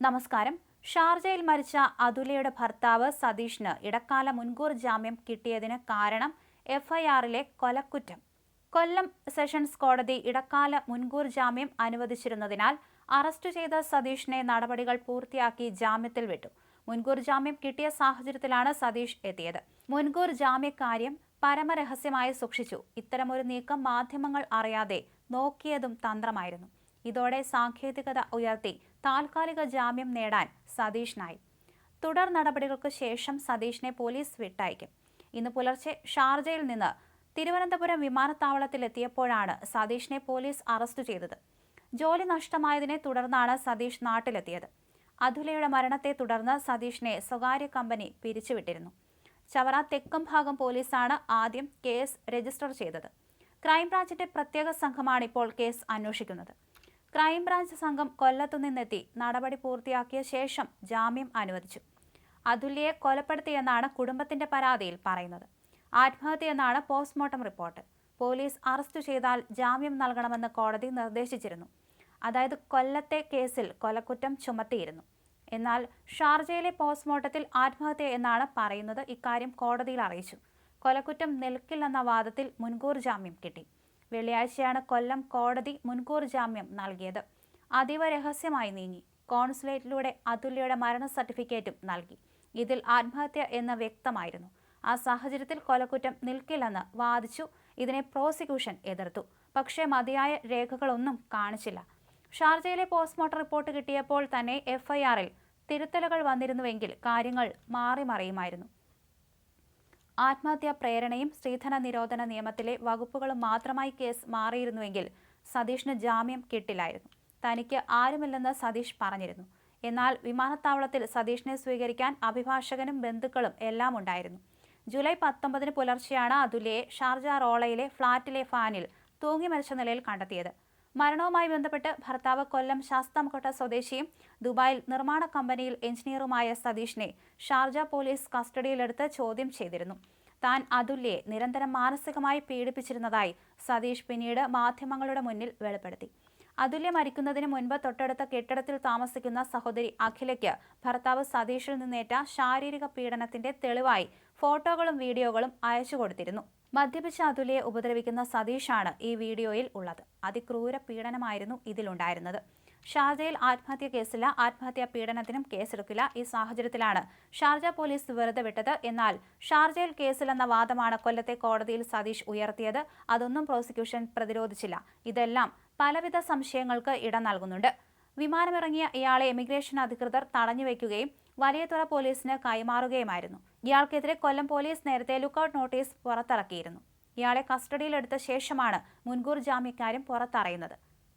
നമസ്കാരം. ഷാർജയിൽ മരിച്ച അതുലയുടെ ഭർത്താവ് സതീഷിന് ഇടക്കാല മുൻകൂർ ജാമ്യം കിട്ടിയതിന് കാരണം എഫ്ഐആറിലെ കൊലക്കുറ്റം. കൊല്ലം സെഷൻസ് കോടതി ഇടക്കാല മുൻകൂർ ജാമ്യം അനുവദിച്ചിരുന്നതിനാൽ അറസ്റ്റ് ചെയ്ത സതീഷിനെ നടപടികൾ പൂർത്തിയാക്കി ജാമ്യത്തിൽ വിട്ടു. മുൻകൂർ ജാമ്യം കിട്ടിയ സാഹചര്യത്തിലാണ് സതീഷ് എത്തിയത്. മുൻകൂർ ജാമ്യക്കാര്യം പരമരഹസ്യമായി സൂക്ഷിച്ചു. ഇത്തരമൊരു നീക്കം മാധ്യമങ്ങൾ അറിയാതെ നോക്കിയതും തന്ത്രമായിരുന്നു. ഇതോടെ സാങ്കേതികത ഉയർത്തി താൽക്കാലിക ജാമ്യം നേടാൻ സതീഷിനായി തുടർ നടപടികൾക്ക് ശേഷം സതീഷിനെ പോലീസ് വിട്ടയക്കും. ഇന്ന് പുലർച്ചെ ഷാർജയിൽ നിന്ന് തിരുവനന്തപുരം വിമാനത്താവളത്തിലെത്തിയപ്പോഴാണ് സതീഷിനെ പോലീസ് അറസ്റ്റ് ചെയ്തത്. ജോലി നഷ്ടമായതിനെ തുടർന്നാണ് സതീഷ് നാട്ടിലെത്തിയത്. അതുലയുടെ മരണത്തെ തുടർന്ന് സതീഷിനെ സ്വകാര്യ കമ്പനി പിരിച്ചുവിട്ടിരുന്നു. ചവറ തെക്കും ഭാഗം പോലീസാണ് ആദ്യം കേസ് രജിസ്റ്റർ ചെയ്തത്. ക്രൈംബ്രാഞ്ചിന്റെ പ്രത്യേക സംഘമാണ് ഇപ്പോൾ കേസ് അന്വേഷിക്കുന്നത്. ക്രൈംബ്രാഞ്ച് സംഘം കൊല്ലത്തു നിന്നെത്തി. നടപടി പൂർത്തിയാക്കിയ ശേഷം ജാമ്യം അനുവദിച്ചു. അതുല്യയെ കൊലപ്പെടുത്തിയെന്നാണ് കുടുംബത്തിന്റെ പരാതിയിൽ പറയുന്നത്. ആത്മഹത്യയെന്നാണ് പോസ്റ്റ്മോർട്ടം റിപ്പോർട്ട്. പോലീസ് അറസ്റ്റ് ചെയ്താൽ ജാമ്യം നൽകണമെന്ന് കോടതി നിർദ്ദേശിച്ചിരുന്നു. അതായത് കൊല്ലത്തെ കേസിൽ കൊലക്കുറ്റം ചുമത്തിയിരുന്നു. എന്നാൽ ഷാർജയിലെ പോസ്റ്റ്മോർട്ടത്തിൽ ആത്മഹത്യ എന്നാണ് പറയുന്നത് ഇക്കാര്യം കോടതിയിൽ അറിയിച്ചു. കൊലക്കുറ്റം നിൽക്കില്ലെന്ന വാദത്തിൽ മുൻകൂർ ജാമ്യം കിട്ടി. വെള്ളിയാഴ്ചയാണ് കൊല്ലം കോടതി മുൻകൂർ ജാമ്യം നൽകിയത്. അതീവ രഹസ്യമായി നീങ്ങി. കോൺസുലേറ്റിലൂടെ അതുല്യയുടെ മരണ സർട്ടിഫിക്കറ്റും നൽകി. ഇതിൽ ആത്മഹത്യ എന്ന് വ്യക്തമായിരുന്നു. ആ സാഹചര്യത്തിൽ കൊലക്കുറ്റം നിൽക്കില്ലെന്ന് വാദിച്ചു. ഇതിനെ പ്രോസിക്യൂഷൻ എതിർത്തു. പക്ഷേ മതിയായ രേഖകളൊന്നും കാണിച്ചില്ല. ഷാർജയിലെ പോസ്റ്റ്മോർട്ടം റിപ്പോർട്ട് കിട്ടിയപ്പോൾ തന്നെ എഫ്ഐആറിൽ തിരുത്തലുകൾ വന്നിരുന്നുവെങ്കിൽ കാര്യങ്ങൾ മാറി മറിയുമായിരുന്നു ആത്മഹത്യാ പ്രേരണയും സ്ത്രീധന നിരോധന നിയമത്തിലെ വകുപ്പുകളും മാത്രമായി കേസ് മാറിയിരുന്നുവെങ്കിൽ സതീഷിന് ജാമ്യം കിട്ടില്ലായിരുന്നു. തനിക്ക് ആരുമില്ലെന്ന് സതീഷ് പറഞ്ഞിരുന്നു. എന്നാൽ വിമാനത്താവളത്തിൽ സതീഷിനെ സ്വീകരിക്കാൻ അഭിഭാഷകനും ബന്ധുക്കളും എല്ലാം ഉണ്ടായിരുന്നു. ജൂലൈ പത്തൊമ്പതിന് പുലർച്ചെയാണ് അതുലയെ ഷാർജ റോളയിലെ ഫ്ളാറ്റിലെ ഫാനിൽ തൂങ്ങി മരിച്ച നിലയിൽ കണ്ടെത്തിയത്. മരണവുമായി ബന്ധപ്പെട്ട് ഭർത്താവ് കൊല്ലം ശാസ്താംകോട്ട സ്വദേശിയും ദുബായിൽ നിർമ്മാണ കമ്പനിയിൽ എഞ്ചിനീയറുമായ സതീഷിനെ ഷാർജ പോലീസ് കസ്റ്റഡിയിലെടുത്ത് ചോദ്യം ചെയ്തിരുന്നു. താൻ അതുല്യെ നിരന്തരം മാനസികമായി പീഡിപ്പിച്ചിരുന്നതായി സതീഷ് പിന്നീട് മാധ്യമങ്ങളുടെ മുന്നിൽ വെളിപ്പെടുത്തി. അതുല്യ മരിക്കുന്നതിന് മുൻപ് തൊട്ടടുത്ത കെട്ടിടത്തിൽ താമസിക്കുന്ന സഹോദരി അഖിലയ്ക്ക് ഭർത്താവ് സതീഷിൽ നിന്നേറ്റ ശാരീരിക പീഡനത്തിന്റെ തെളിവായി ഫോട്ടോകളും വീഡിയോകളും അയച്ചു കൊടുത്തിരുന്നു. മദ്യപിച്ച അതുലിയെ ഉപദ്രവിക്കുന്ന സതീഷാണ് ഈ വീഡിയോയിൽ ഉള്ളത്. അതിക്രൂര പീഡനമായിരുന്നു ഇതിലുണ്ടായിരുന്നത്. ഷാർജയിൽ ആത്മഹത്യ കേസില്ല. ആത്മഹത്യാ പീഡനത്തിനും കേസെടുക്കില്ല. ഈ സാഹചര്യത്തിലാണ് ഷാർജ പോലീസ് വെറുതെ വിട്ടത്. എന്നാൽ ഷാർജയിൽ കേസിലെന്ന വാദമാണ് കൊല്ലത്തെ കോടതിയിൽ സതീഷ് ഉയർത്തിയത്. അതൊന്നും പ്രോസിക്യൂഷൻ പ്രതിരോധിച്ചില്ല. ഇതെല്ലാം പലവിധ സംശയങ്ങൾക്ക് ഇടം നൽകുന്നുണ്ട്. വിമാനമിറങ്ങിയ ഇയാളെ എമിഗ്രേഷൻ അധികൃതർ തടഞ്ഞുവെക്കുകയും വലിയതുറ പോലീസിന് കൈമാറുകയുമായിരുന്നു. ഇയാൾക്കെതിരെ കൊല്ലം പോലീസ് നേരത്തെ ലുക്കൌട്ട് നോട്ടീസ് പുറത്തിറക്കിയിരുന്നു. ഇയാളെ കസ്റ്റഡിയിലെടുത്ത ശേഷമാണ് മുൻകൂർ ജാമ്യക്കാരും പുറത്തറിയുന്നത്.